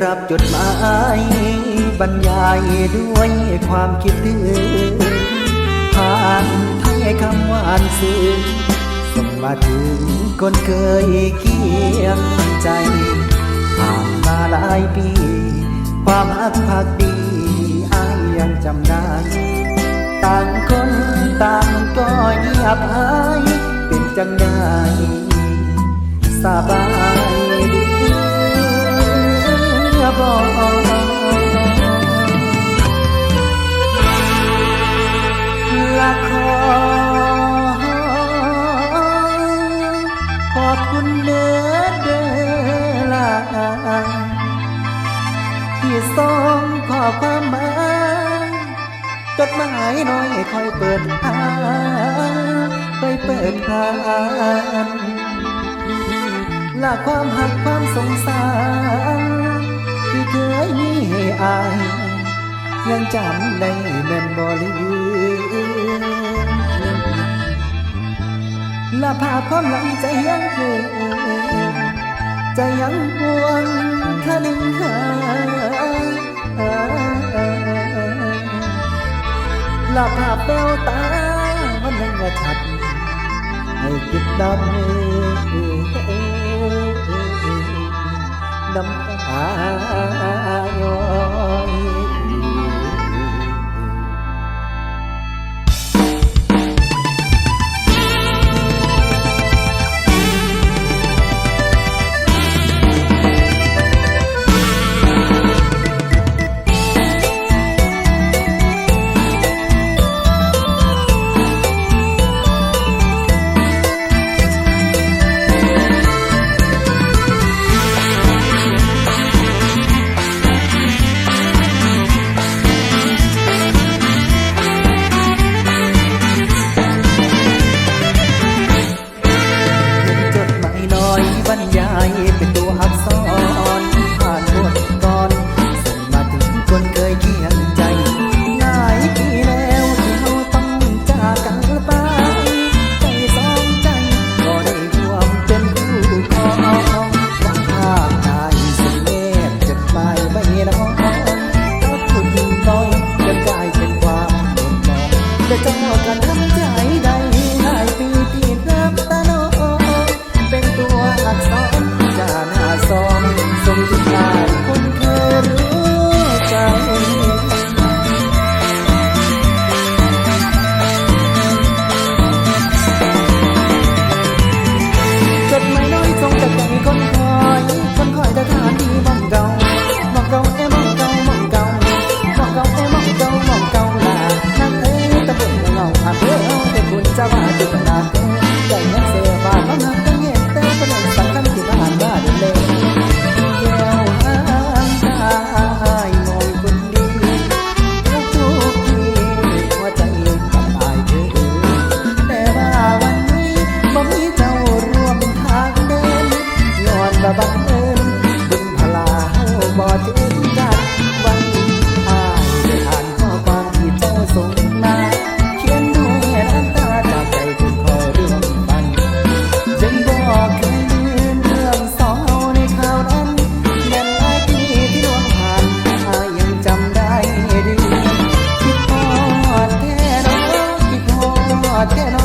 รับจดหมายบรรยายด้วยความคิดถึงผ่านไทยคำหวานซึ้งส่งมาถึงคนเคยเคียงใจผ่านมาหลายปี ความอักพักดีอายยังจำได้ ต่างคนต่างก็เงียบหายเป็นจังได้สบาย ละขอขอบคุณเด้อเด้อลาที่ส่งขอความมาจดหมายน้อยคอยเปิดอ่านไปเปิดอ่านละความหักความสงสาร เคยมีอายยังจำได้แม่นบ่ลืมละภาพความหลังใจยังเกินใจยังหวงค่าหนึ่งหาลับภาพแววตามันยังกระชัดให้คิดดำ น้ำตาย้อย que no